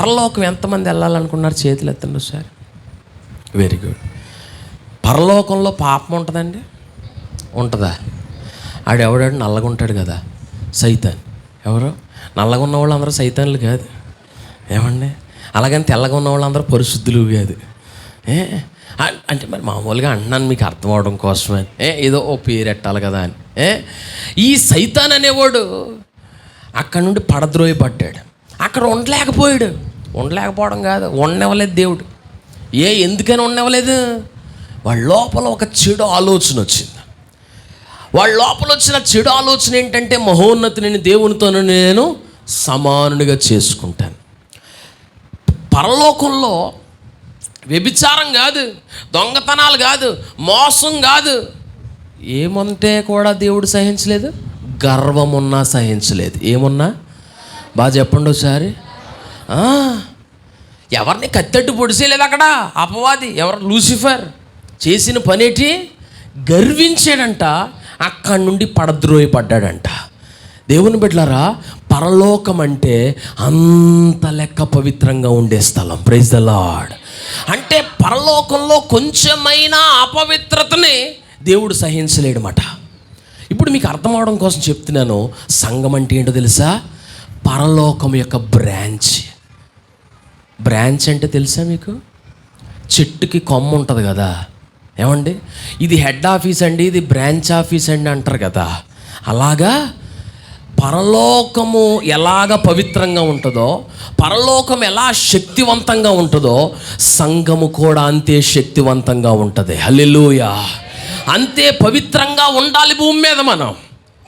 పరలోకం ఎంతమంది వెళ్ళాలనుకున్నారు చేతులు ఎత్తండి సార్ వెరీ గుడ్ పరలోకంలో పాపం ఉంటుందండి? ఉంటుందా? ఆడు ఎవడాడు? నల్లగా ఉంటాడు కదా. సైతాన్. ఎవరు? నల్లగా ఉన్న వాళ్ళు అందరూ సైతాన్లు కాదు. ఏమండి? అలాగని తెల్లగా ఉన్న వాళ్ళందరూ పరిశుద్ధులు కాదు. ఏ? అంటే మరి మామూలుగా అంటున్నాను మీకు అర్థం అవడం కోసమే. ఏ ఏదో ఓ పేరు ఎట్టాలి కదా అని. ఏ? ఈ సైతాన్ అనేవాడు అక్కడ నుండి పడద్రోయబడ్డాడు. అక్కడ ఉండలేకపోయాడు. ఉండలేకపోవడం కాదు ఉండనివ్వలేదు దేవుడు. ఏ ఎందుకని ఉండనివ్వలేదు? వాళ్ళ లోపల ఒక చెడు ఆలోచన వచ్చింది. వాళ్ళ లోపల వచ్చిన చెడు ఆలోచన ఏంటంటే మహోన్నతిని దేవునితో నేను సమానుడిగా చేసుకుంటాను. పరలోకంలో వ్యభిచారం కాదు దొంగతనాలు కాదు మోసం కాదు. ఏమంటే కూడా దేవుడు సహించలేదు గర్వమున్నా సహించలేదు. ఏమున్నా? బాగా చెప్పండి ఒకసారి. ఆ, ఎవరిని కత్తెట్టు పొడిసేయలేదు అక్కడ? అపవాది. ఎవరు? లూసిఫర్. చేసిన పనేటి? గర్వించాడంట. అక్కడి నుండి పడద్రోయపడ్డాడంట. దేవుని బిడ్డలారా పరలోకం అంటే అంత లెక్క పవిత్రంగా ఉండే స్థలం. ప్రైజ్ ద లాడ్ అంటే పరలోకంలో కొంచెమైన అపవిత్రతని దేవుడు సహించలేడమాట ఇప్పుడు మీకు అర్థం అవడం కోసం చెప్తున్నాను. సంఘం అంటే ఏంటో తెలుసా? పరలోకం యొక్క బ్రాంచ్. బ్రాంచ్ అంటే తెలుసా మీకు? చెట్టుకి కొమ్మ ఉంటుంది కదా. ఏమండి? ఇది హెడ్ ఆఫీస్ అండి ఇది బ్రాంచ్ ఆఫీస్ అండి అంటారు కదా. అలాగా పరలోకము ఎలాగ పవిత్రంగా ఉంటుందో పరలోకం ఎలా శక్తివంతంగా ఉంటుందో సంఘము కూడా అంతే శక్తివంతంగా ఉంటుంది. హల్లెలూయా. అంతే పవిత్రంగా ఉండాలి భూమి మీద మనం.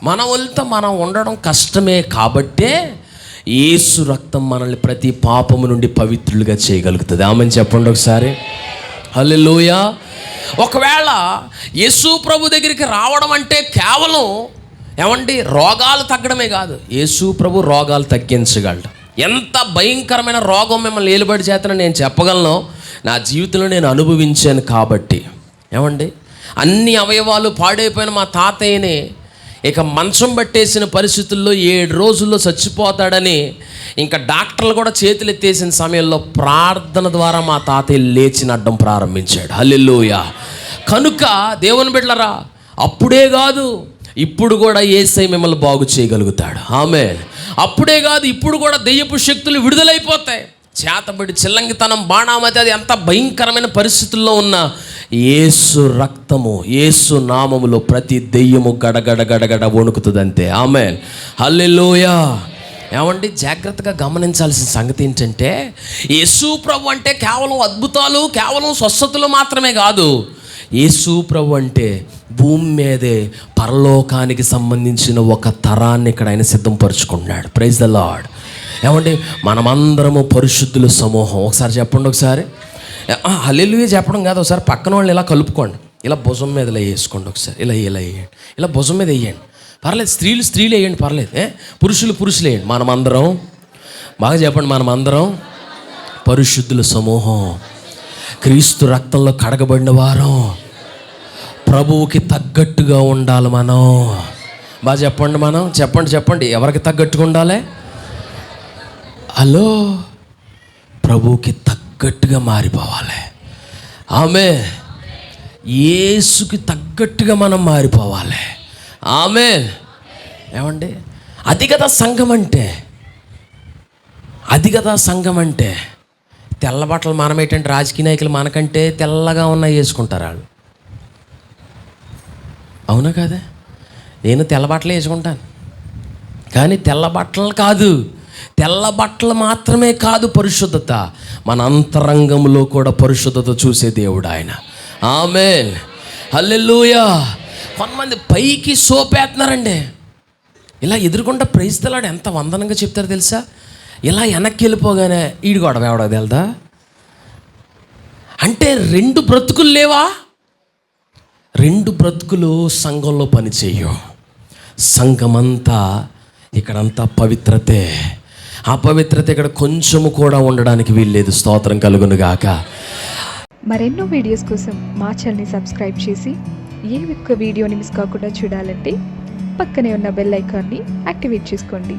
మన వలతో మనం ఉండడం కష్టమే కాబట్టే యేసు రక్తం మనల్ని ప్రతి పాపము నుండి పవిత్రులుగా చేయగలుగుతుంది. ఆమెను చెప్పండి ఒకసారి. హల్లెలూయా. ఒకవేళ యేసు ప్రభు దగ్గరికి రావడం అంటే కేవలం ఏమండి రోగాలు తగ్గడమే కాదు. యేసు ప్రభు రోగాలు తగ్గించగలడు. ఎంత భయంకరమైన రోగం మిమ్మల్ని ఏలుబడి చేతనో నేను చెప్పగలను. నా జీవితంలో నేను అనుభవించాను కాబట్టి. ఏమండి అన్ని అవయవాలు పాడైపోయిన మా తాతయ్యని ఇక మంచం పట్టేసిన పరిస్థితుల్లో ఏడు రోజుల్లో చచ్చిపోతాడని ఇంకా డాక్టర్లు కూడా చేతులు ఎత్తేసిన సమయంలో ప్రార్థన ద్వారా మా తాతయ్య లేచినడ్డం ప్రారంభించాడు. హల్లెల్లోయ కనుక దేవుని బిడ్డలరా అప్పుడే కాదు ఇప్పుడు కూడా ఏసై మిమ్మల్ని బాగు చేయగలుగుతాడు. ఆమె అప్పుడే కాదు ఇప్పుడు కూడా దెయ్యపు శక్తులు విడుదలైపోతాయి. చేతబడి చిల్లంగితనం బాణామతి అది ఎంత భయంకరమైన పరిస్థితుల్లో ఉన్న ఏసు రక్తము ఏసు నామములో ప్రతి దెయ్యము గడగడ గడగడ వణుకుతుంది ఆమె హల్లెలూయా. ఏమండి జాగ్రత్తగా గమనించాల్సిన సంగతి ఏంటంటే యేసు ప్రభు అంటే కేవలం అద్భుతాలు కేవలం స్వస్థతలు మాత్రమే కాదు. యేసు ప్రభు అంటే భూమి మీదే పరలోకానికి సంబంధించిన ఒక తరాన్ని ఇక్కడ ఆయన సిద్ధంపరుచుకుంటున్నాడు ప్రైజ్ ద లాడ్ ఏమండి మనమందరము పరిశుద్ధుల సమూహం. ఒకసారి చెప్పండి ఒకసారి. హల్లెలూయా చెప్పడం కాదు ఒకసారి పక్కన వాళ్ళు ఇలా కలుపుకోండి. ఇలా భుజం మీద ఇలా వేసుకోండి ఒకసారి. ఇలా ఇలా వేయండి. ఇలా భుజం మీద వేయండి. పర్లేదు స్త్రీలు స్త్రీలు వేయండి పర్లేదు. పురుషులు పురుషులు వేయండి. మనమందరం బాగా చెప్పండి మనమందరం పరిశుద్ధుల సమూహం. క్రీస్తు రక్తంలో కడగబడిన వారం. ప్రభువుకి తగ్గట్టుగా ఉండాలి మనం. బాగా చెప్పండి మనం. చెప్పండి చెప్పండి. ఎవరికి తగ్గట్టుగా ఉండాలి? హలో? ప్రభువుకి తగ్గట్టుగా మారిపోవాలి. ఆమె యేసుకి తగ్గట్టుగా మనం మారిపోవాలి. ఆమె ఏమండి? అది కదా సంఘం అంటే అది కదా సంఘం అంటే తెల్ల బట్టలు మనం ఏంటంటే రాజకీయ నాయకులు మనకంటే తెల్లగా ఉన్నాయి వేసుకుంటారు వాళ్ళు. అవునా కదా? నేను తెల్ల బట్టలు వేసుకుంటాను. కానీ తెల్ల బట్టలు కాదు. తెల్ల బట్టలు మాత్రమే కాదు పరిశుద్ధత. మన అంతరంగంలో కూడా పరిశుద్ధత చూసే దేవుడు ఆయన. ఆమె హల్లెలూయా. కొంతమంది పైకి సోపేస్తున్నారండి ఇలా ఎదుర్కొంటే ప్రైస్తలాడు ఎంత వందనంగా చెప్తారు తెలుసా? ఇలా వెనక్కి వెళ్ళిపోగానే ఈడు గొడవ ఎవడో తెలుదా? అంటే రెండు బ్రతుకులు లేవా? రెండు బ్రతుకులు సంఘంలో పనిచేయు. సంఘమంతా ఇక్కడంతా పవిత్రతే. అపవిత్రత ఇక్కడ కొంచెము కూడా ఉండడానికి వీల్లేదు స్తోత్రం కలుగును గాక. మరెన్నో వీడియోస్ కోసం మా ఛానల్ని సబ్స్క్రైబ్ చేసి ఏ ఒక్క వీడియోని మిస్ కాకుండా చూడాలంటే పక్కనే ఉన్న బెల్ ఐకాన్ని యాక్టివేట్ చేసుకోండి.